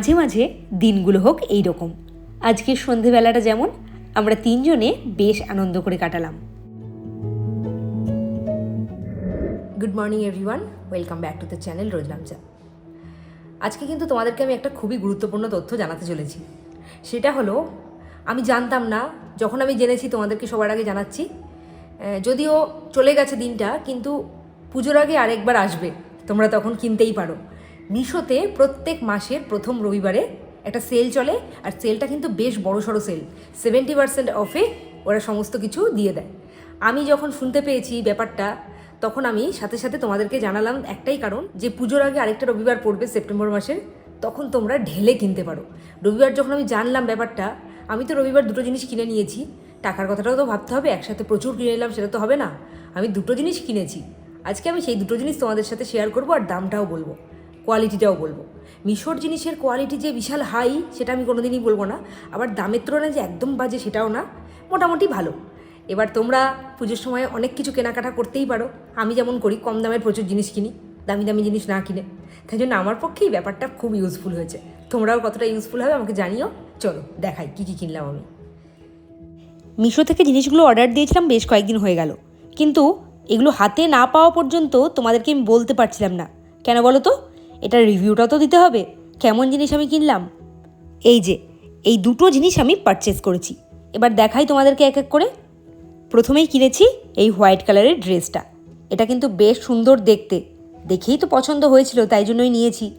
মাঝে মাঝে দিনগুলো হোক এই রকম আজকের সন্ধেবেলাটা যেমন, আমরা তিনজনে বেশ আনন্দ করে কাটালাম। Good morning everyone welcome back to the channel রোজলামজা আজকে কিন্তু তোমাদেরকে আমি একটা খুবই গুরুত্বপূর্ণ তথ্য জানাতে চলেছি। সেটা হলো, আমি জানতাম না, যখন আমি জেনেছি তোমাদেরকে সবার আগে জানাচ্ছি যদিও চলে গেছে দিনটা, কিন্তু পুজোর আগে আরেকবার আসবে, তোমরা তখন কিনতেই পারো। মিশোতে প্রত্যেক মাসের প্রথম রবিবারে একটা সেল চলে, আর সেলটা কিন্তু বেশ বড় সড়ো সেল। সেভেন্টি পার্সেন্ট অফে ওরা সমস্ত কিছু দিয়ে দেয়। আমি যখন শুনতে পেয়েছি ব্যাপারটা, তখন আমি সাথে সাথে তোমাদেরকে জানালাম একটাই কারণ, যে পুজোর আগে আরেকটা রবিবার পড়বে সেপ্টেম্বর মাসের, তখন তোমরা ঢেলে কিনতে পারো। রবিবার যখন আমি জানলাম ব্যাপারটা, আমি তো রবিবার দুটো জিনিস কিনে নিয়েছি। টাকার কথাটাও তো ভাবতে হবে, একসাথে প্রচুর কিনে নিলাম, সেটা তো হবে না। আমি দুটো জিনিস কিনেছি। আজকে আমি সেই দুটো জিনিস তোমাদের সাথে শেয়ার করব, আর দামটাও বলব। কোয়ালিটিটাও বলব। মিশোর জিনিসের কোয়ালিটি যে বিশাল হাই সেটা আমি কোনোদিনই বলব না। আবার দামের তুলনায় যে একদম বাজে, সেটাও না। মোটামুটি ভালো। এবার তোমরা পুজোর সময় অনেক কিছু কেনাকাটা করতেই পারো। আমি যেমন করি, কম দামের প্রচুর জিনিস কিনি, দামি দামি জিনিস না কিনে। তাই জন্য আমার পক্ষেই ব্যাপারটা খুব ইউজফুল হয়েছে। তোমরাও কতটা ইউজফুল হবে আমাকে জানিও। চলো, দেখাই কী কী কিনলাম আমি। মিশো থেকে জিনিসগুলো অর্ডার দিয়েছিলাম বেশ কয়েকদিন হয়ে গেল। কিন্তু এগুলো হাতে না পাওয়া পর্যন্ত তোমাদেরকে আমি বলতে পারছিলাম না। কেন বলো তো? এটার রিভিউটাও তো দিতে হবে। কেমন জিনিস আমি কিনলাম? এই যে, এই দুটো জিনিস আমি পারচেস করেছি। এবার দেখাই তোমাদেরকে এক এক করে। প্রথমেই কিনেছি এই হোয়াইট কালারের ড্রেসটা এটা কিন্তু বেশ সুন্দর দেখতে। দেখেই তো পছন্দ হয়েছিল, তাই জন্যই নিয়েছি।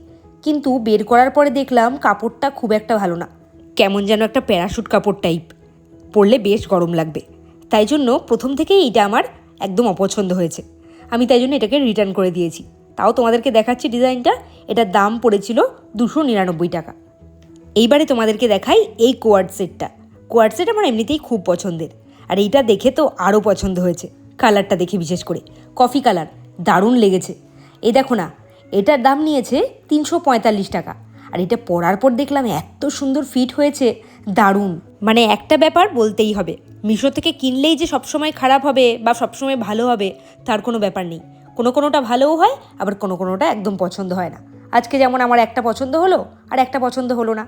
কিন্তু বের করার পরে দেখলাম কাপড়টা খুব একটা ভালো না। কেমন যেন একটা প্যারাশুট কাপড় টাইপ পরলে বেশ গরম লাগবে। তাই জন্য প্রথম থেকেই এইটা আমার একদম অপছন্দ হয়েছে। আমি তাই জন্য এটাকে রিটার্ন করে দিয়েছি। তাও তোমাদেরকে দেখাচ্ছি ডিজাইনটা। এটার দাম পড়েছিল দুশো নিরানব্বই টাকা। এইবারে তোমাদেরকে দেখাই এই কোয়ার্ড সেটটা। কোয়ার্ড সেট আমার এমনিতেই খুব পছন্দের। আর এইটা দেখে তো আরও পছন্দ হয়েছে, কালারটা দেখে বিশেষ করে। কফি কালার, দারুণ লেগেছে। এই দেখো না, এটার দাম নিয়েছে তিনশো পঁয়তাল্লিশ টাকা। আর এটা পরার পর দেখলাম এত সুন্দর ফিট হয়েছে, দারুণ। মানে একটা ব্যাপার বলতেই হবে, মিশো থেকে কিনলেই যে সবসময় খারাপ হবে বা সবসময় ভালো হবে, তার কোনো ব্যাপার নেই। কোনো কোনোটা ভালোও হয়, আবার কোনো কোনোটা একদম পছন্দ হয় না। আজকে যেমন আমার একটা পছন্দ হলো, আর একটা পছন্দ হলো না।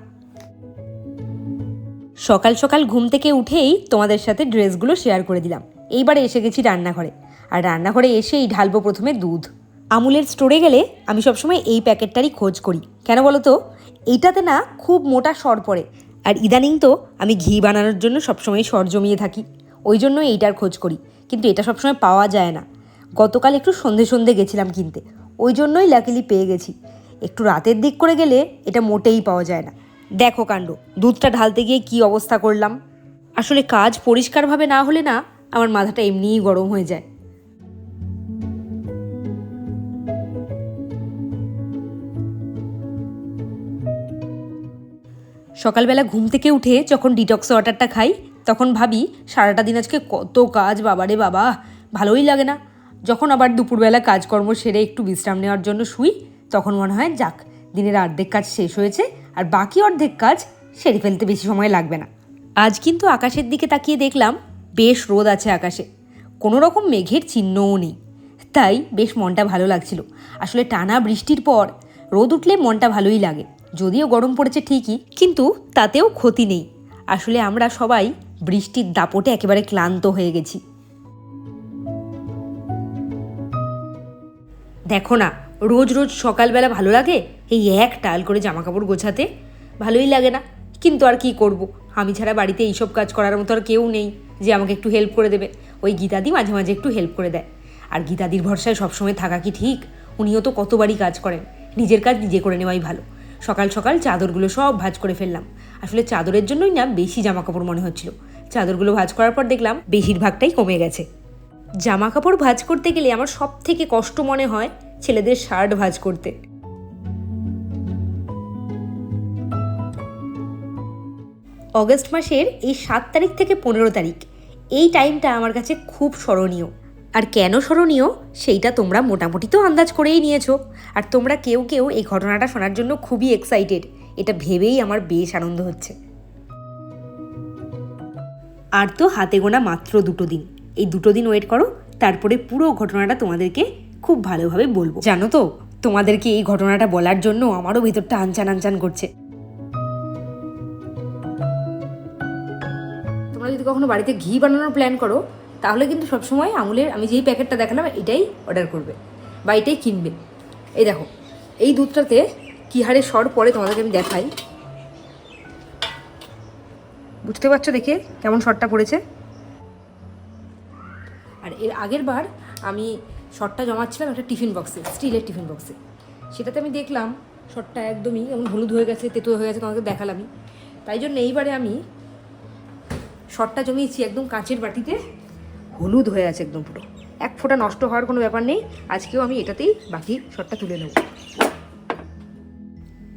সকাল সকাল ঘুম থেকে উঠেই তোমাদের সাথে ড্রেসগুলো শেয়ার করে দিলাম। এইবারে এসে গেছি রান্নাঘরে। আর রান্নাঘরে এসেই ঢালবো প্রথমে দুধ। আমুলের স্টোরে গেলে আমি সবসময় এই প্যাকেটটারই খোঁজ করি। কেন বলো তো? এইটাতে না খুব মোটা সর পড়ে। আর ইদানিং তো আমি ঘি বানানোর জন্য সবসময় সর জমিয়ে থাকি। ওই জন্য এইটার খোঁজ করি। কিন্তু এটা সবসময় পাওয়া যায় না। গতকাল একটু সন্ধে সন্ধে গেছিলাম কিনতে। ওই জন্যই লাকিলি পেয়ে গেছি। একটু রাতের দিক করে গেলে এটা মোটেই পাওয়া যায় না। দেখো কাণ্ড, দুধটা ঢালতে গিয়ে কি অবস্থা করলাম? আসলে কাজ পরিষ্কারভাবে না হলে না আমার মাথাটা এমনিই গরম হয়ে যায়। সকালবেলা ঘুম থেকে উঠে যখন ডিটক্স ওয়াটারটা খাই, তখন ভাবি সারাটা দিন আজকে কত কাজ, বাবারে বাবা, ভালোই লাগে না। যখন আবার দুপুরবেলা কাজকর্ম সেরে একটু বিশ্রাম নেওয়ার জন্য শুই, তখন মনে হয়, যাক, দিনের অর্ধেক কাজ শেষ হয়েছে আর বাকি অর্ধেক কাজ সেরে ফেলতে বেশি সময় লাগবে না। আজ কিন্তু আকাশের দিকে তাকিয়ে দেখলাম, বেশ রোদ আছে আকাশে। কোনো রকম মেঘের চিহ্নও নেই। তাই বেশ মনটা ভালো লাগছিল। আসলে টানা বৃষ্টির পর রোদ উঠলে মনটা ভালোই লাগে। যদিও গরম পড়েছে ঠিকই, কিন্তু তাতেও ক্ষতি নেই। আসলে আমরা সবাই বৃষ্টির দাপটে একেবারে ক্লান্ত হয়ে গেছি। দেখো না, রোজ রোজ সকালবেলা ভালো লাগে? এই এক টাল করে জামা কাপড় গোছাতে? ভালোই লাগে না। কিন্তু আর কি করব? আমি ছাড়া বাড়িতে এইসব কাজ করার মতো আর কেউ নেই যে আমাকে একটু হেল্প করে দেবে। ওই গীতাদি মাঝে মাঝে একটু হেল্প করে দেয়। আর গীতাদির ভরসায় সবসময় থাকা কি ঠিক? উনিও তো কতবারই কাজ করেন। নিজের কাজ নিজে করে নেওয়াই ভালো। সকাল সকাল চাদরগুলো সব ভাজ করে ফেললাম। আসলে চাদরের জন্যই না বেশি জামা কাপড় মনে হচ্ছিল। চাদরগুলো ভাজ করার পর দেখলাম বেশিরভাগটাই কমে গেছে। জামা কাপড় ভাজ করতে গেলে আমার সব থেকে কষ্ট মনে হয় ছেলেদের শার্ট ভাজ করতে। অগস্ট মাসের এই সাত তারিখ থেকে পনেরো তারিখ, এই টাইমটা আমার কাছে খুব স্মরণীয়। আর কেন স্মরণীয়? সেইটা তোমরা মোটামুটি তো আন্দাজ করেই নিয়েছো। আর তোমরা কেউ কেউ এই ঘটনাটা শোনার জন্য খুবই এক্সাইটেড এটা ভেবেই আমার বেশ আনন্দ হচ্ছে। আর তো হাতে গোনা মাত্র দুটো দিন। এই দুটো দিন ওয়েট করো, তারপরে পুরো ঘটনাটা তোমাদেরকে খুব ভালোভাবে বলব। জানো তো তোমাদেরকে এই ঘটনাটা বলার জন্য আমারও ভেতরটা আনচান আনচান করছে। তোমরা যদি কখনো বাড়িতে ঘি বানানোর প্ল্যান করো তাহলে কিন্তু সবসময় আঙুলের আমি যেই প্যাকেটটা দেখালাম এটাই অর্ডার করবে বা এটাই কিনবে। এই দেখো এই দুধটাতে কী হারে সর পরে তোমাদেরকে আমি দেখাই। বুঝতে পারছ দেখে কেমন শর্টটা পড়েছে? আর এর আগের বার আমি শর্টটা জমাচ্ছিলাম একটা টিফিন বক্সে, স্টিলের টিফিন বক্সে। সেটাতে আমি দেখলাম শর্টটা একদমই এমন হলুদ হয়ে গেছে, তেতো হয়ে গেছে তোমাকে দেখালামই। তাই জন্য এইবারে আমি শর্টটা জমিয়েছি একদম কাঁচের বাটিতে, হলুদ হয়ে আছে একদম পুরো। এক ফোঁটা নষ্ট হওয়ার কোনো ব্যাপার নেই, আজকেও আমি এটাতেই বাকি শর্টটা তুলে নেব।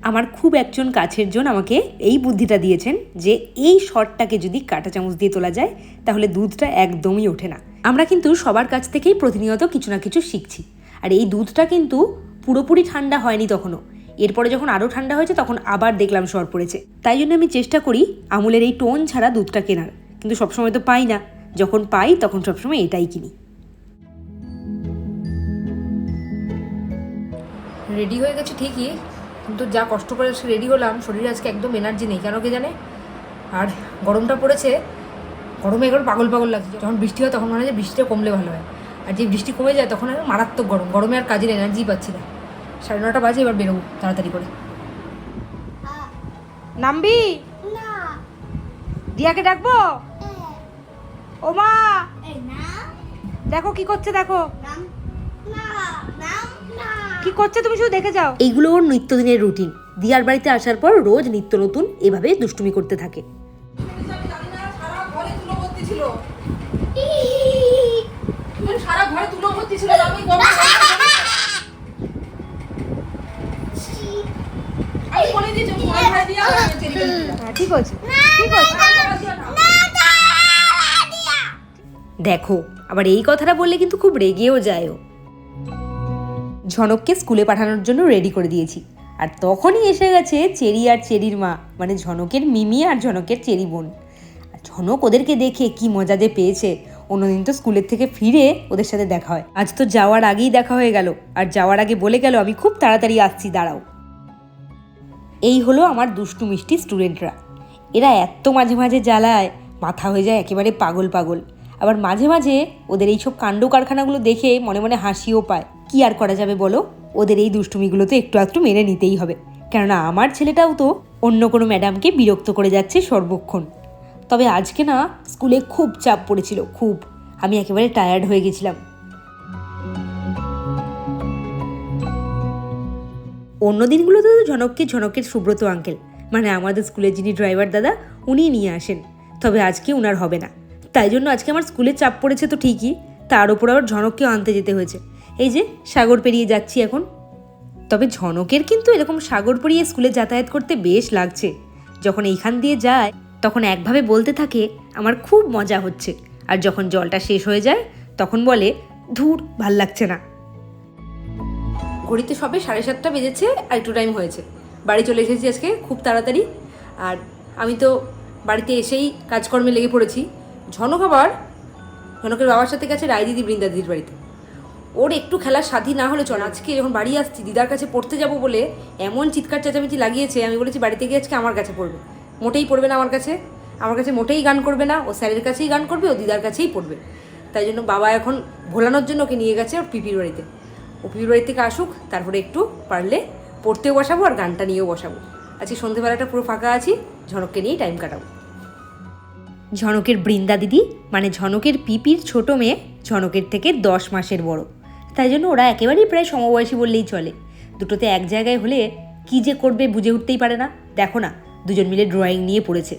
আমার খুব একজন কাছের জন আমাকে এই বুদ্ধিটা দিয়েছেন যে এই শর্টটাকে যদি কাঁটা চামচ দিয়ে তোলা যায়, তাহলে দুধটা একদমই ওঠে না। আমরা কিন্তু সবার কাছ থেকেই প্রতিনিয়ত কিছু না কিছু শিখছি। আর এই দুধটা কিন্তু পুরোপুরি ঠান্ডা হয়নি তখনও। এরপরে যখন আরও ঠান্ডা হয়েছে, তখন আবার দেখলাম সর পড়েছে। তাই জন্য আমি চেষ্টা করি আমুলের এই টোন ছাড়া দুধটা কেনার। কিন্তু সবসময় তো পাই না। যখন পাই, তখন সবসময় এটাই কিনি। রেডি হয়ে গেছে ঠিকই। কিন্তু যা কষ্ট করে রেডি হলাম, শরীরে আজকে একদম এনার্জি নেই। কেন কে জানে? আর গরমটা পড়েছে। গরমে একবার পাগল পাগল লাগছে। যখন বৃষ্টি হয় তখন মনে হয় যে বৃষ্টিটা কমলে ভালো হয়। আর যে বৃষ্টি কমে যায় তখন আর মারাত্মক গরম। গরমে আর কাজের এনার্জি পাচ্ছি না। সাড়ে নটা বাজে, এবার বেরোবো তাড়াতাড়ি করে। নামবি? দিয়াকে ডাকবো? ও মা দেখো কি করছে, দেখো। কি করছে তুমি শুধু দেখে যাও। এইগুলো ওর নিত্যদিনের রুটিন দিয়ার বাড়িতে আসার পর রোজ নিত্য নতুন এভাবে দুষ্টুমি করতে থাকে। সারা ঘরে তুলো ভর্তি ছিল আমি ঠিক আছে ঠিক আছে। দেখো আবার এই কথাটা বললে কিন্তু খুব রেগেও যায় ও ঝনককে স্কুলে পাঠানোর জন্য রেডি করে দিয়েছি। আর তখনই এসে গেছে চেরি আর চেরির মা মানে ঝনকের মিমি আর ঝনকের চেরি বোন। আর ঝনক ওদেরকে দেখে কি মজা যে পেয়েছে। অন্যদিন তো স্কুলের থেকে ফিরে ওদের সাথে দেখা হয়। আজ তো যাওয়ার আগেই দেখা হয়ে গেল। আর যাওয়ার আগে বলে গেল, আমি খুব তাড়াতাড়ি আসছি, দাঁড়াও। এই হলো আমার দুষ্টু মিষ্টি স্টুডেন্টরা। এরা এত মাঝে মাঝে জ্বালায়, মাথা হয়ে যায় একেবারে পাগল পাগল। আবার মাঝে মাঝে ওদের এইসব কাণ্ড কারখানাগুলো দেখে মনে মনে হাসিও পায়। কি আর করা যাবে বলো? ওদের এই দুষ্টুমিগুলো তো একটু একটু মেনে নিতেই হবে। কেননা আমার ছেলেটাও তো অন্য কোনো ম্যাডামকে বিরক্ত করে যাচ্ছে সর্বক্ষণ। তবে আজকে না স্কুলে খুব চাপ পড়েছিল, খুব। আমি একেবারে টায়ার্ড হয়ে গেছিলাম। অন্য দিনগুলোতে তো ঝনককে ঝনকের সুব্রত আঙ্কেল মানে আমাদের স্কুলের যিনি ড্রাইভার দাদা উনিই নিয়ে আসেন। তবে আজকে উনার হবে না। তাই জন্য আজকে আমার স্কুলে চাপ পড়েছে তো ঠিকই, তার উপর আবার ঝনককেও আনতে যেতে হয়েছে। এই যে, সাগর পেরিয়ে যাচ্ছি এখন। তবে ঝনকের কিন্তু এরকম সাগর পেরিয়ে স্কুলে যাতায়াত করতে বেশ লাগছে। যখন এইখান দিয়ে যায় তখন একভাবে বলতে থাকে, আমার খুব মজা হচ্ছে। আর যখন জলটা শেষ হয়ে যায়, তখন বলে, ধুর, ভালো লাগছে না। ঘড়িতে সবে সাড়ে সাতটা বেজেছে আর একটু টাইম হয়েছে। বাড়ি চলে এসেছি আজকে খুব তাড়াতাড়ি। আর আমি তো বাড়িতে এসেই কাজকর্মে লেগে পড়েছি। ঝনক আবার ঝনকের বাবার সাথে গেছে রায় দিদি বৃন্দা দিদির বাড়িতে। ওর একটু খেলার স্বাধী না হলে চল। আজকে যখন বাড়ি আসছি, দিদার কাছে পড়তে যাব বলে এমন চিৎকার চেঁচামেচি লাগিয়েছে, আমি বলেছি, বাড়িতে গিয়ে আজকে আমার কাছে পড়বে। মোটেই পড়বে না আমার কাছে। আমার কাছে মোটেই গান করবে না। ও স্যারের কাছেই গান করবে, ও দিদার কাছেই পড়বে। তাই জন্য বাবা এখন ভোলানোর জন্য ওকে নিয়ে গেছে ওর পিপির বাড়িতে। ও পিপির বাড়ি থেকে আসুক, তারপরে একটু পারলে পড়তেও বসাবো আর গানটা নিয়েও বসাবো। আজকে সন্ধেবেলাটা পুরো ফাঁকা আছি, ঝনককে নিয়েই টাইম কাটাবো। ঝনকের বৃন্দা দিদি মানে ঝনকের পিপির ছোট মেয়ে, ঝনকের থেকে দশ মাসের বড়। তাই জন্য ওরা একেবারেই প্রায় সমবয়সী বললেই চলে। দুটোতে এক জায়গায় হলে কি যে করবে বুঝে উঠতেই পারে না। দেখো না দুজন মিলে ড্রয়িং নিয়ে পড়েছে।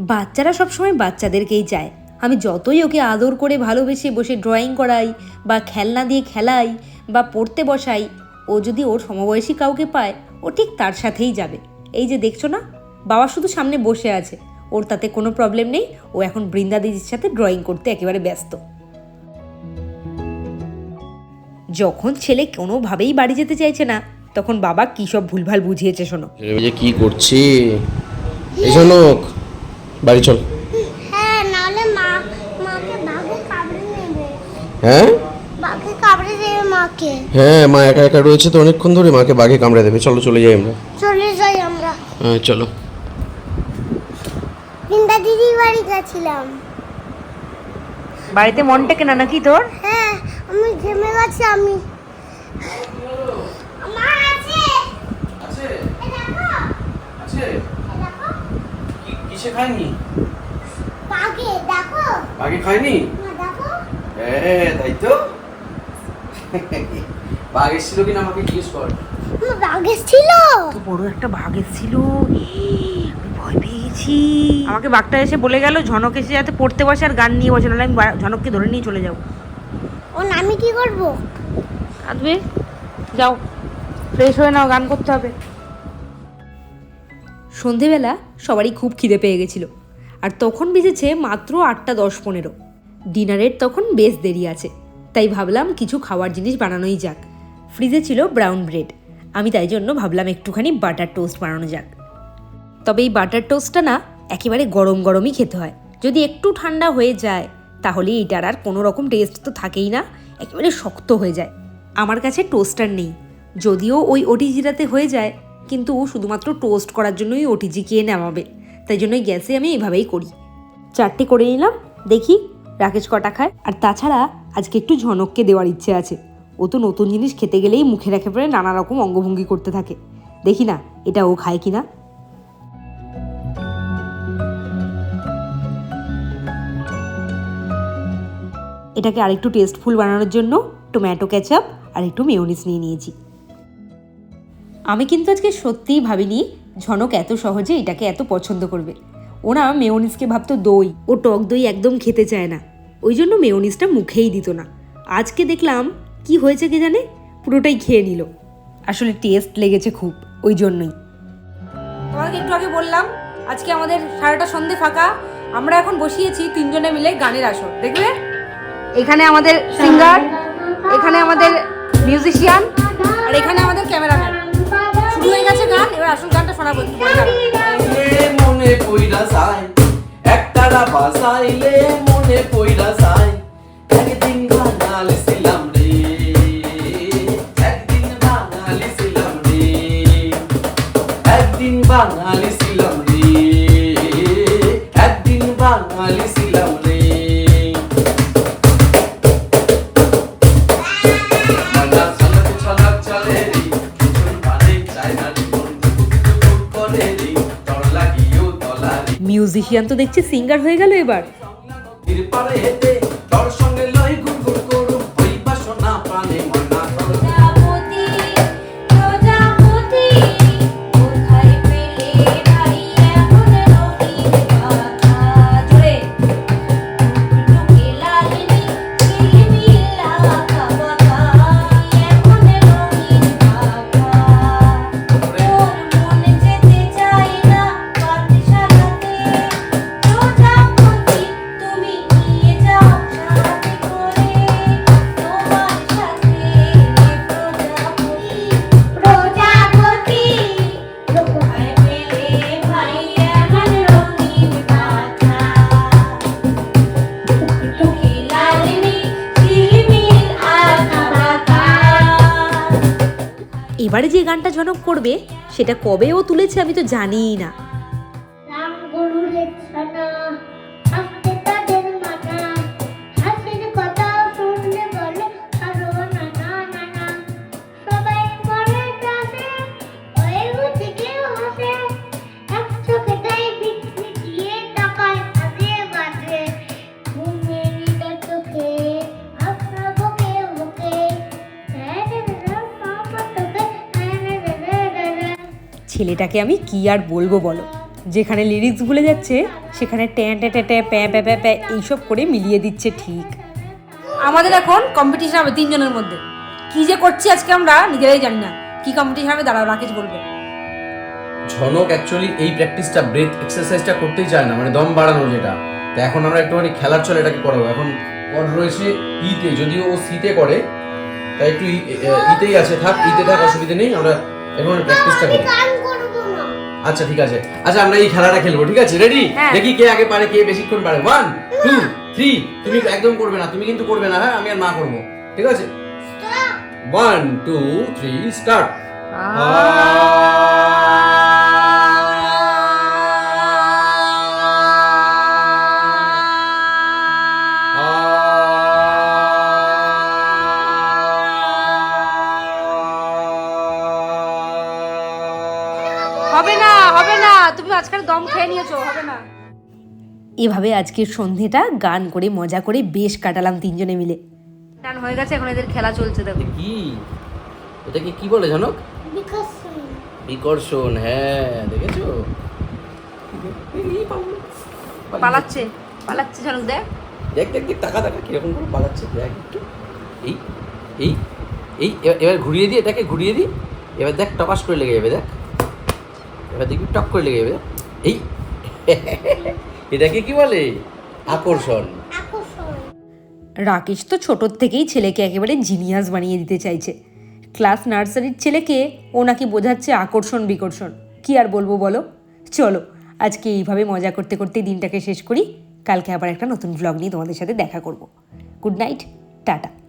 বাচ্চারা সবসময় বাচ্চাদেরকেই চায়। আমি যতই ওকে আদর করে ভালোবেসে বসে ড্রয়িং করাই, বা খেলনা দিয়ে খেলাই, বা পড়তে বসাই, ও যদি ওর সমবয়সী কাউকে পায়, ও ঠিক তার সাথেই যাবে। এই যে দেখছ না? বাবা শুধু সামনে বসে আছে। ওর তাতে কোনো প্রবলেম নেই। ও এখন বৃন্দা দিদির সাথে ড্রয়িং করতে একেবারে ব্যস্ত। যখন ছেলে কোনোভাবেই বাড়ি যেতে চাইছে না তখন বাবা কী সব ভুলভাল বুঝিয়েছে শোনো। যে কি করছি? এই জনক বাড়ি চল। হ্যাঁ নাহলে মা মাকে বাঘে কামড়ে নেবে হ্যাঁ? বাঘে কামড়ে দেবে মাকে। হ্যাঁ মা একা একা রয়েছে তো অনেকক্ষণ ধরে মাকে বাঘে কামড়ে দেবে। চলো চলে যাই আমরা। চলে যাই আমরা। হ্যাঁ চলো। বৃন্দা দিদির বাড়ি গেছিলাম। বাড়িতে মনটা কেনা নাকি তোর? হ্যাঁ আমি ঘেমে গেছি আমি মা আছে আছে এ দেখো আছে এ দেখো কিসে খায়নি? পাগে দেখো। আগে খায়নি? দেখো। হ্যাঁ তাই তো। বাঘ এসেছিল কিনা আমাকে জিজ্ঞেস কর। মা বাগে ছিল তো বড় একটা বাঘ এসেছিল। আমি ভয় পেয়েছি। আমাকে বাঘটা এসে বলে গেল ঝনক এসে যাতে পড়তে বসে আর গান নিয়ে বসে নাহলে আমি ঝনককে ধরে নিয়ে চলে যাও ও আমি কি করব? কাঁদবে? যাও ফ্রেশ হয়ে নাও গান করতে হবে। সন্ধেবেলা সবারই খুব খিদে পেয়ে গেছিল। আর তখন বেজেছে মাত্র আটটা দশ পনেরো। ডিনারের তখন বেশ দেরি আছে। তাই ভাবলাম কিছু খাওয়ার জিনিস বানানোই যাক। ফ্রিজে ছিল ব্রাউন ব্রেড। আমি তাই জন্য ভাবলাম একটুখানি বাটার টোস্ট বানানো যাক। তবে এই বাটার টোস্টটা না একেবারে গরম গরমই খেতে হয়। যদি একটু ঠান্ডা হয়ে যায়, তাহলে এইটার আর কোনো রকম টেস্ট তো থাকেই না। একেবারে শক্ত হয়ে যায়। আমার কাছে টোস্টার নেই। যদিও ওই ওটিজিটাতে হয়ে যায় কিন্তু শুধুমাত্র টোস্ট করার জন্যই ওটিজি কে নামাবে। তাই জন্যই গ্যাসে আমি এইভাবেই করি। চারটে করে নিলাম, দেখি রাকেশ কটা খায়। আর তাছাড়া আজকে একটু ঝনককে দেওয়ার ইচ্ছে আছে। ও তো নতুন জিনিস খেতে গেলেই মুখে রেখে পরে নানা রকম অঙ্গভঙ্গি করতে থাকে। দেখি না, এটা ও খায় কি না এটাকে আরেকটু টেস্টফুল বানানোর জন্য টমেটো কেচাপ আর একটু মেয়োনিজ নিয়ে নিয়েছি। আমি কিন্তু আজকে সত্যিই ভাবিনি ঝনক এত সহজে এটাকে এত পছন্দ করবে। ওরা মেয়োনিজকে ভাবতো দই, ও টক দই একদম খেতে চায় না। ওই জন্য মেয়োনিজটা মুখেই দিত না। আজকে দেখলাম কি হয়েছে কে জানে? পুরোটাই খেয়ে নিল। আসলে টেস্ট লেগেছে খুব, ওই জন্যই। তোমাকে একটু আগে বললাম, আজকে আমাদের সারাটা সন্ধে ফাঁকা। আমরা এখন বসিয়েছি তিনজনে মিলে গানের আসর দেখবে এখানে আমাদের সিঙ্গার এখানে আমাদের মিউজিশিয়ান আর এখানে আমাদের ক্যামেরাম্যান শুরু হয়ে গান? এবার আসল গানটা শোনাবো, একটু পরে মনে পইরা যায়, একতারা বাসাইলে মনে পইরা যায়। মিউজিশিয়ান তো দেখছি সিঙ্গার হয়ে গেল এবার। এবারে যে গানটা জনক করবে সেটা কবে ও তুলেছে আমি তো জানিই না। ছেলেটাকে আমি কি আর বলব বলো? যেখানে লিরিক্স ভুলে যাচ্ছে সেখানে ট্যাঁ ট্যাঁ ট্যাঁ ট্যাঁ প্যাঁ প্যাঁ প্যাঁ প্যাঁ এইসব করে মিলিয়ে দিচ্ছে ঠিক। আমাদের এখন কম্পিটিশন হবে তিনজনের মধ্যে। কি যে করছি আজকে আমরা নিজেরাই জানি না। কি কম্পিটিশন হবে দাঁড়াও রাকেশ বলবে। ঝনক অ্যাকচুয়ালি এই প্র্যাকটিসটা ব্রেথ এক্সারসাইজটা করতেই চায় না মানে দম বাড়ানো যেটা। তো এখন আমরা একটুখানি খেলার চলে এটাকে করাবো। এখন পর রয়েছে ইতে যদিও ও সিতে করে তাই একটু ইতেই আছে থাক ইতে থাক অসুবিধা নেই আমরা এখন প্র্যাকটিসটা করি। আচ্ছা ঠিক আছে। আচ্ছা আমরা এই খেলাটা খেলব ঠিক আছে? রেডি হ্যাঁ। দেখি কে আগে পারে কে বেশিক্ষণ পারে। ওয়ান টু থ্রি তুমি একদম করবে না তুমি কিন্তু করবে না হ্যাঁ? আমি আর মা করব ঠিক আছে? ওয়ান টু থ্রি স্টার্ট হবে না হবে না। তুমি মাঝখানে দম খেয়ে নিয়েছো হবে না। এভাবে আজকের সন্ধেটা গান করে মজা করে বেশ কাটালাম তিনজনে মিলে। গান হয়ে গেছে এখন এদের খেলা চলছে দেখো। কি? এটাকে কি বলে বিকজ বিকর্ষণ। হ্যাঁ দেখেছ? পালাচ্ছে পালাচ্ছে ঝনক দেখ। দেখ দেখ দেখ টাকা টাকা কীরকম করে পালাচ্ছে দেখ একটু। এই এই এই এবার- এবার ঘুরিয়ে দিই এটাকে ঘুরিয়ে দিই এবার দেখ টপাস করে লেগে যাবে দেখ। এবার দেখবি টক করে লেগে যাবে। এই, এটাকে কি বলে? আকর্ষণ। রাকেশ তো ছোটোর থেকেই ছেলেকে একেবারে জিনিয়াস বানিয়ে দিতে চাইছে। ক্লাস নার্সারির ছেলেকে ও নাকি বোঝাচ্ছে আকর্ষণ বিকর্ষণ। কি আর বলব বলো? চলো, আজকে এইভাবে মজা করতে করতে দিনটাকে শেষ করি। কালকে আবার একটা নতুন ব্লগ নিয়ে তোমাদের সাথে দেখা করব। Good night tata.